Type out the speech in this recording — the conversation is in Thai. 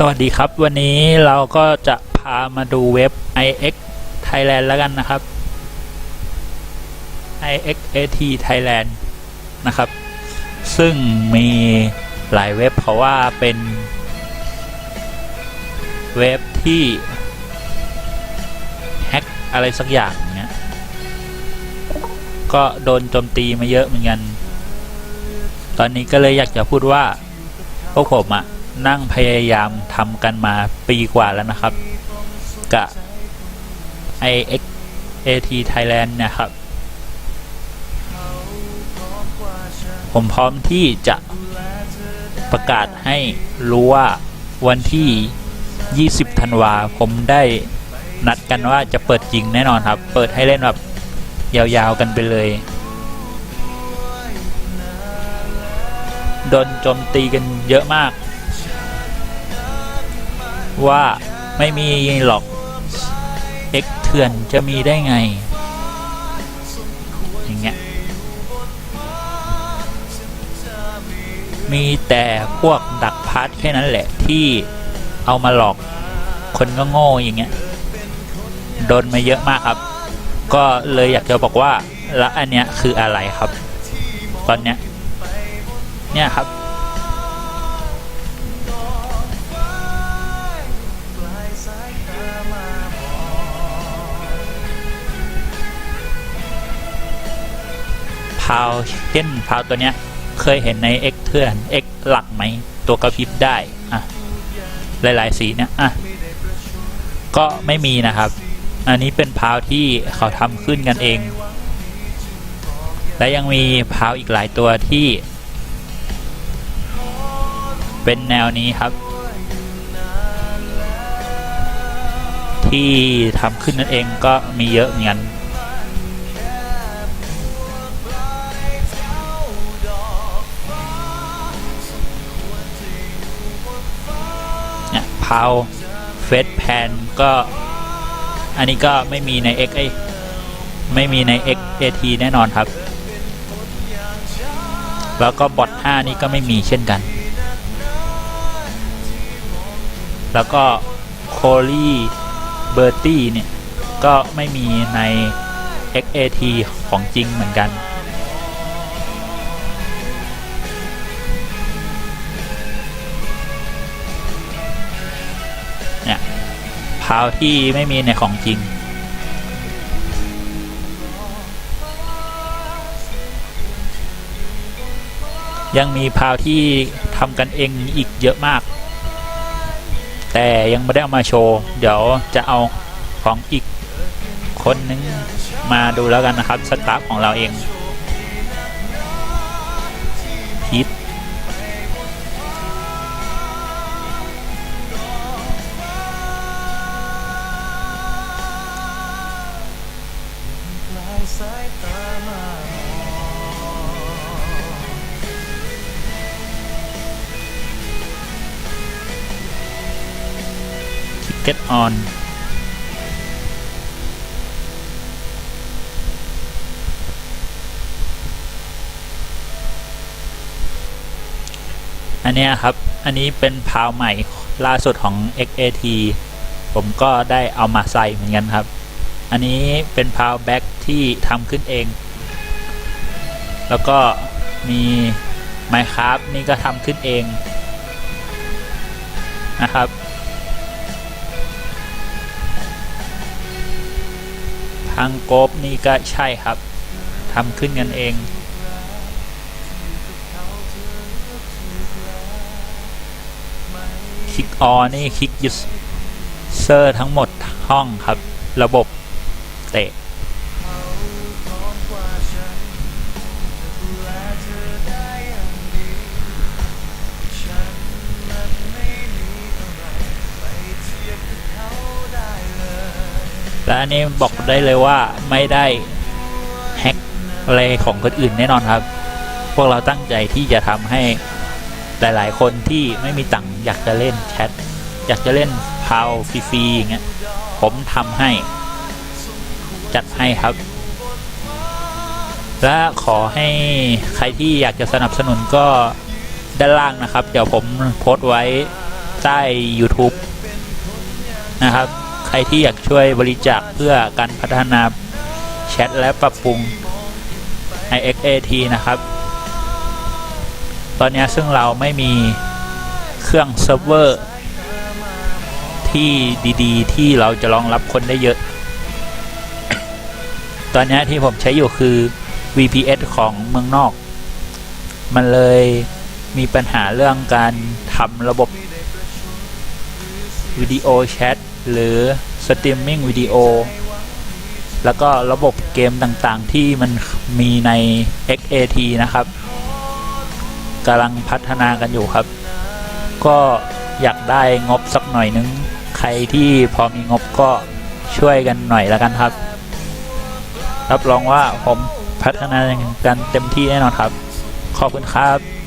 สวัสดีครับวันนี้เราก็จะพามาดูเว็บ ix Thailand แล้วกันนะครับ ixat Thailand นะครับ ซึ่งมีหลายเว็บเพราะว่าเป็น เว็บที่แฮ็กอะไรสักอย่างเนี้ยก็โดนโจมตีมาเยอะเหมือนกัน ตอนนี้ก็เลยอยากจะพูดว่า พวกผมอะ นั่งพยายามทำกันมาปีกว่าแล้วนะครับกับ iXAT Thailand เนะครับ ผมพร้อมที่จะประกาศให้รู้ว่าวันที่ 20 ธันวาผมได้นัดกันว่าจะเปิดจริงแน่นอนครับ เปิดให้เล่นแบบยาวๆกันไปเลยโดนโจมตีกันเยอะมาก ว่าไม่มีหรอก X เถื่อนจะมีได้ไง อย่างเงี้ย มีแต่พวกดักพาร์ทแค่นั้นแหละที่เอามาหลอกคนก็โง่อย่างเงี้ย โดนมาเยอะมากครับ ก็เลยอยากจะบอกว่า แล้วอันเนี้ยคืออะไรครับ ตอนเนี้ย เนี่ยครับาวเช่นพาวตัวเนี้ยเคยเห็นใน X เถื่อน X หลักไหมตัวกระพริบได้อะหลายๆสีเนี่ยอะก็ไม่มีนะครับ อันนี้เป็นพาวที่เขาทำขึ้นกันเอง และยังมีพาวอีกหลายตัวที่ เป็นแนวนี้ครับ ที่ทำขึ้นนั่นเองก็มีเยอะเหมือนกัน เพาเฟสแพนก็ อันนี้ก็ไม่มีใน X ไอไม่มีใน XAT แน่นอนครับ แล้วก็บอท5นี่ก็ไม่มีเช่นกัน แล้วก็โคลี่เบอร์ตี้เนี่ย ก็ไม่มีใน XAT ของจริงเหมือนกัน พาวที่ไม่มีในของจริง ยังมีพาวที่ทำกันเองอีกเยอะมาก แต่ยังไม่ได้เอามาโชว์ เดี๋ยวจะเอาของอีกคนนึงมาดูแล้วกันนะครับ สตาฟของเราเองฮิต Get on อันเนี้ยครับ อันนี้เป็นพาวใหม่ล่าสุดของ XAT ผมก็ได้เอามาใส่เหมือนกันครับ อันนี้เป็นพาวแบ็ก ที่ทำขึ้นเอง แล้วก็มี Minecraft นี่ก็ทำขึ้นเองนะครับ ทางโกบนี่ก็ใช่ครับทำขึ้นกันเองคลิกออนี่คลิกยูเซอร์ทั้งหมดห้องครับ ระบบเตะ และอันนี้บอกได้เลยว่าไม่ได้แฮกอะไรของคนอื่นแน่นอนครับ พวกเราตั้งใจที่จะทำให้หลายๆ คนที่ไม่มีตังค์อยากจะเล่นแชทอยากจะเล่นพาวฟรีๆอย่างเงี้ยผมทำให้ จัดให้ครับ และขอให้ใครที่อยากจะสนับสนุนก็ด้านล่างนะครับ เดี๋ยวผมโพสต์ไว้ใต้ YouTube นะครับ ใครที่อยากช่วยบริจาคเพื่อการพัฒนาแชทและปรับปรุง iXAT นะครับ ตอนนี้ซึ่งเราไม่มีเครื่องเซิร์ฟเวอร์ที่ดีๆ ที่เราจะรองรับคนได้เยอะ ตอนนี้ที่ผมใช้อยู่คือ VPS ของเมืองนอก มันเลยมีปัญหาเรื่องการทำระบบวิดีโอแชท หรือสตรีมมิ่งวิดีโอแล้วก็ระบบเกมต่างๆที่มันมีใน XAT นะครับกำลังพัฒนากันอยู่ครับ ก็อยากได้งบสักหน่อยนึง ใครที่พอมีงบก็ช่วยกันหน่อยแล้วกันครับ รับรองว่าผมพัฒนากันเต็มที่แน่นอนครับ ขอบคุณครับ